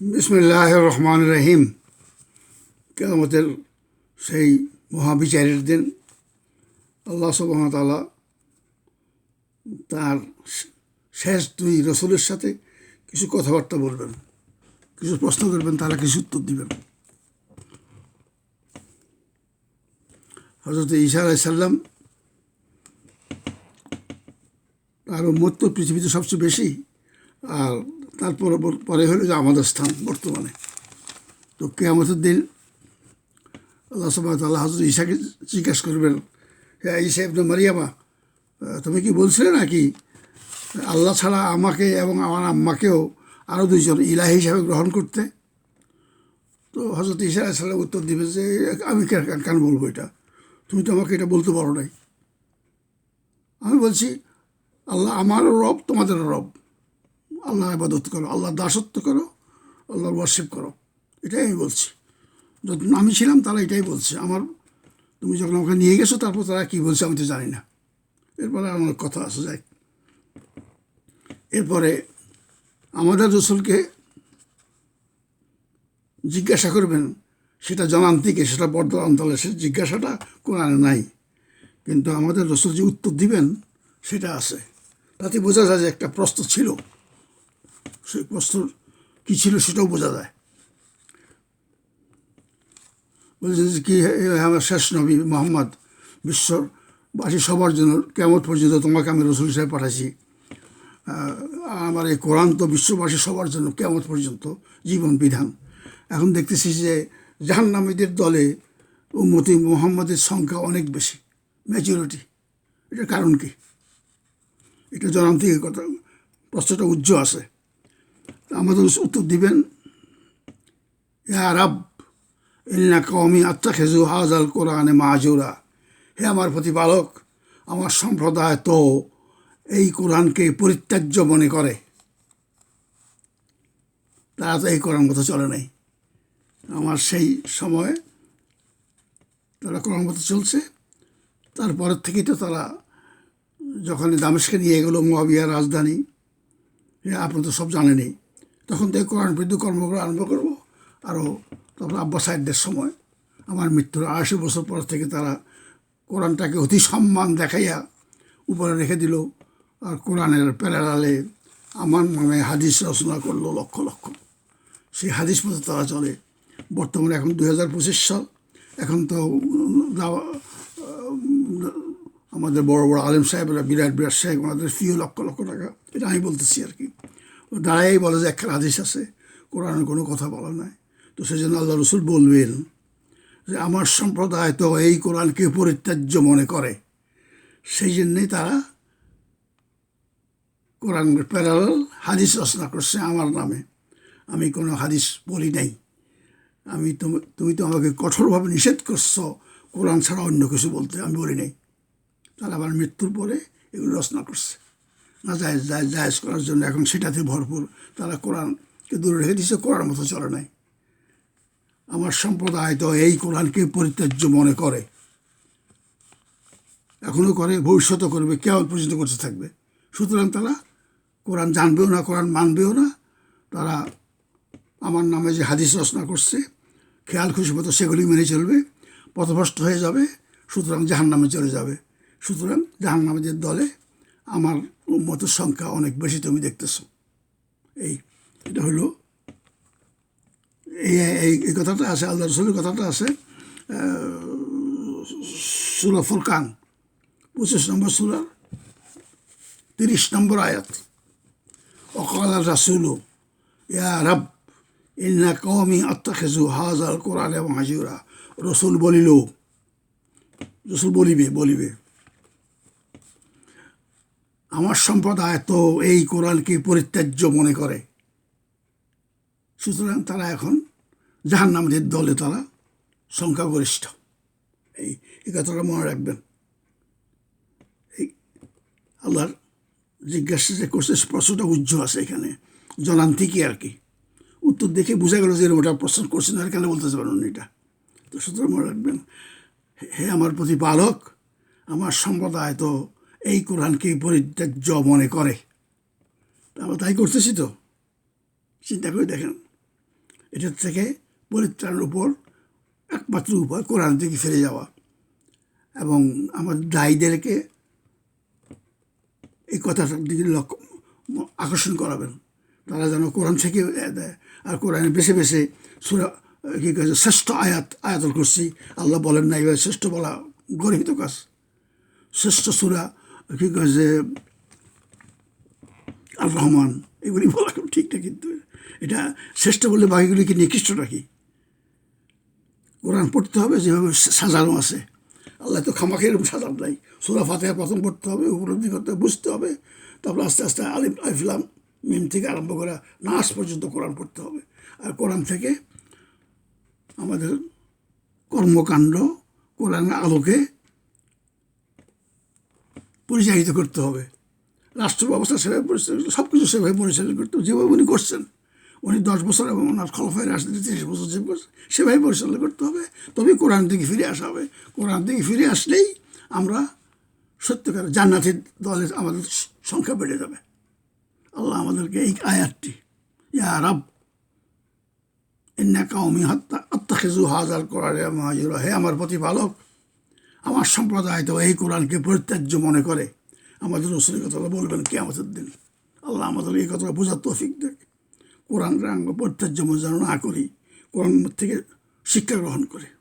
বিসমুল্লাহ রহমান রহিম কেমতের সেই মহাবিচারের দিন, আল্লাহ সুবাহতালা তার শেষ দুই রসুলের সাথে কিছু কথাবার্তা বলবেন, কিছু প্রশ্ন করবেন, তারা কিছু উত্তর দিবেন। হজরত ঈসা আলাইসাল্লাম তার উন্মত তো পৃথিবীতে সবচেয়ে বেশি, আর তারপরে পরে হলো যে আমাদের স্থান বর্তমানে। তো কেয়ামতের দিন আল্লাহ সবাই আল্লাহ হজরত ঈশাকে জিজ্ঞাসা করবেন হ্যাঁ ঈশা ইবনে মারিয়ামা তুমি কি বলছিলে নাকি আল্লাহ ছাড়া আমাকে এবং আমার আম্মাকেও আরও দুইজন ইলাহি হিসাবে গ্রহণ করতে? তো হজরত ঈশা আলাইসাল্লাম উত্তর দিবে যে, আমি কেন বলব এটা? তুমি তো আমাকে এটা বলতে পারো নাই। আমি বলছি, আল্লাহ আমারও রব তোমাদেরও রব। আল্লাহ আবাদত করো আল্লাহ দাসত্ব করো, আল্লাহর ওয়ার্শিপ করো। এটাই আমি বলছি। যখন আমি ছিলাম তারা এটাই বলছে। আমার, তুমি যখন আমাকে নিয়ে গেছো, তারপর তারা কী বলছে আমি তো জানি না। এরপরে আমার কথা আসা যায় এরপরে আমাদের রসুলকে জিজ্ঞাসা করবেন, সেটা জনান্তিকে সেটা বর্ধমান অঞ্চলে সে জিজ্ঞাসাটা কোরআনে নাই। কিন্তু আমাদের রসুল যে উত্তর দিবেন, সেটা আছে। তাতে বোঝা যায় যে একটা প্রশ্ন ছিল। সেই প্রশ্ন কী ছিল সেটাও বোঝা যায়। বলছে কি আমার শেষ নবী মোহাম্মদ বিশ্ববাসী সবার জন্য কেমন পর্যন্ত তোমাকে আমি রসুল সাহেব পাঠাইছি। আমার এই কোরআন তো বিশ্ববাসী সবার জন্য কেমন পর্যন্ত জীবন বিধান। এখন দেখতেছি যে জাহান্নামীদের দলে উম্মতি মোহাম্মদের সংখ্যা অনেক বেশি ম্যাচুরিটি এটার কারণ কি? এটা জনান্তিক কথা, প্রশ্নটা উজ্জ্ব আছে। আমাদের উত্তর দিবেন রাব, ইন্না কমি আত্মা খেজু হাজাল কোরআনে মাহাজুরা হে আমার প্রতিপালক, আমার সম্প্রদায় তো এই কোরআনকে পরিত্যাজ্য মনে করে। তারা তো এই কোরআন মতো চলে নাই। আমার সেই সময়ে তারা কোরআন মতো চলছে। তারপরের থেকেই তো তারা যখন দামেশকে নিয়ে গেলো মহাবিয়ার রাজধানী আপনি তো সব জানেনই। তখন থেকে কোরআন বিরুদ্ধে কর্মগুলো আরম্ভ করব। আরও তারপর আব্বা সাহেবদের সময়। আমার মৃত্যুর আড়াইশো বছর পর থেকে তারা কোরআনটাকে অতি সম্মান দেখাইয়া উপরে রেখে দিল আর কোরআনের প্যারালালে আমার নামে হাদিস রচনা করল লক্ষ লক্ষ। সেই হাদিস মতো তারা চলে। বর্তমানে এখন দু হাজার পঁচিশ সাল। এখন তো আমাদের বড় বড় আলেম সাহেবরা, বিরাট বিরাট সাহেব, ওনাদের ফিও লক্ষ লক্ষ টাকা। এটা আমি বলতেছি আর কি। দাঁড়াই বলে যে একটা হাদিস আছে, কোরআনের কোনো কথা বলা নাই। তো সেই জন্য আল্লাহ রসুল বলবেন যে, আমার সম্প্রদায় তো এই কোরআনকে পরিত্যাজ্য মনে করে। সেই জন্যেই তারা কোরআন প্যারাল হাদিস রচনা করছে আমার নামে। আমি কোনো হাদিস বলি নাই। আমি তুমি তো আমাকে কঠোরভাবে নিষেধ করছ কোরআন ছাড়া অন্য কিছু বলতে, আমি বলি নাই। তারা আবার মৃত্যুর পরে এগুলো রচনা করছে। জায়জ জায়জ জায়জ করার জন্য। এখন সেটাতে ভরপুর। তারা কোরআনকে দূরে রেখে দিচ্ছে কোরআন মতো চলে নাই। আমার সম্প্রদায় তো এই কোরআনকে পরিত্যাজ্য মনে করে। এখনও করে ভবিষ্যৎ করবে কেমন পর্যন্ত করতে থাকবে? সুতরাং তারা কোরআন জানবেও না, কোরআন মানবেও না। তারা আমার নামে যে হাদিস রচনা করছে, খেয়াল খুশি মতো সেগুলি মেনে চলবে, পথভ্রষ্ট হয়ে যাবে, সুতরাং জাহান নামে চলে যাবে। সুতরাং জাহান নামেদের দলে আমার মতের সংখ্যা অনেক বেশি তুমি দেখতেছো। এই, এটা হলো এই এই কথাটা আছে, আল্লাহ রসুলের কথাটা আছে সুরা ফুরকান, পঁচিশ নম্বর সুরার তিরিশ নম্বর আয়াত। অকাল রাসুলু, ইয়া রব, ইন্না কমি আত্মাখেজু হাজার কোরআন এবং হাজিরা রসুল বলিল, রসুল বলিবে বলিবে। আমার সম্প্রদায় তো এই কোরআনকে পরিত্যাজ্য মনে করে। সুতরাং তারা এখন জাহান নামদের দলে তারা সংখ্যাগরিষ্ঠ। এই এই কথাটা মনে রাখবেন। এই আল্লাহর জিজ্ঞাসা যে করছে প্রশ্নটা উজ্জ্বল আছে এখানে। জনান্তিকই আর কি। উত্তর দেখে বোঝা গেল যে ওটা প্রশ্ন করছেন আর কেন বলতে পারেন এটা। তো সুতরাং মনে রাখবেন হে আমার প্রতিপালক, আমার সম্প্রদায় তো এই কোরআনকে পরিত্যাজ্য মনে করে। আমরা তাই করতেছি তো। চিন্তা করে দেখেন। এটার থেকে পরিত্রাণের উপর একমাত্র উপায় কোরআন থেকে ফিরে যাওয়া। এবং আমার দায়ীদেরকে এই কথাটার দিকে লক্ষ্য, আকর্ষণ করাবেন। তারা যেন কোরআন থেকে দেয়। আর কোরআনে বেছে বেছে সুরা, কী কয়েছে শ্রেষ্ঠ আয়াত, আয়াতল করছি আল্লাহ বলেন না এবার শ্রেষ্ঠ বলা গর্বিত কাজ। শ্রেষ্ঠ সুরা কী কয়েছে রহমান, এগুলি বলা খুব ঠিক না কিন্তু। এটা শ্রেষ্ঠ বললে বাকিগুলি কি নিকৃষ্ট রাখি কোরআন পড়তে হবে, যেভাবে সাজানো আছে। আল্লাহ তো খামাখে এরকম সাজান নাই। সুরা ফাতেহা প্রথম পড়তে হবে, উপলব্ধি করতে হবে, বুঝতে হবে। তারপর আস্তে আস্তে আলিফ আলিফলাম মিম থেকে আরম্ভ করে নাচ পর্যন্ত কোরআন পড়তে হবে। আর কোরআন থেকে আমাদের কর্মকাণ্ড, কোরআনের আলোকে পরিচালিত করতে হবে। রাষ্ট্র ব্যবস্থা সেভাবে পরিচালিত সব কিছু সেভাবে পরিচালনা করতে হবে। যেভাবে উনি করছেন, উনি দশ বছর এবং ওনার খলফায় রাজনীতি তিরিশ বছর যে করছে, সেভাবে পরিচালনা করতে হবে। তবেই কোরআন দিকে ফিরে আসা হবে। কোরআন দিকে ফিরে আসলেই আমরা সত্যিকার জান্নাতের দলের আমাদের সংখ্যা বেড়ে যাবে। আল্লাহ আমাদেরকে এই আয়াতটি, ইয়া রব এন্না কাউমি হত্যা আত্মা খেজু হাজার কোরআনে মহাজুর হে আমার প্রতিপালক আমার সম্প্রদায় তো এই কোরআনকে পরিত্যাজ্য মনে করে। আমাদের রসুলের কথাটা বলবেন কে আমাদের দিন। আল্লাহ আমাদের এই কথাটা বোঝার তৌফিক দেখ। কোরআনরা আমরা পরিত্যাজ্য যেন না করি, কোরআন থেকে শিক্ষা গ্রহণ করে।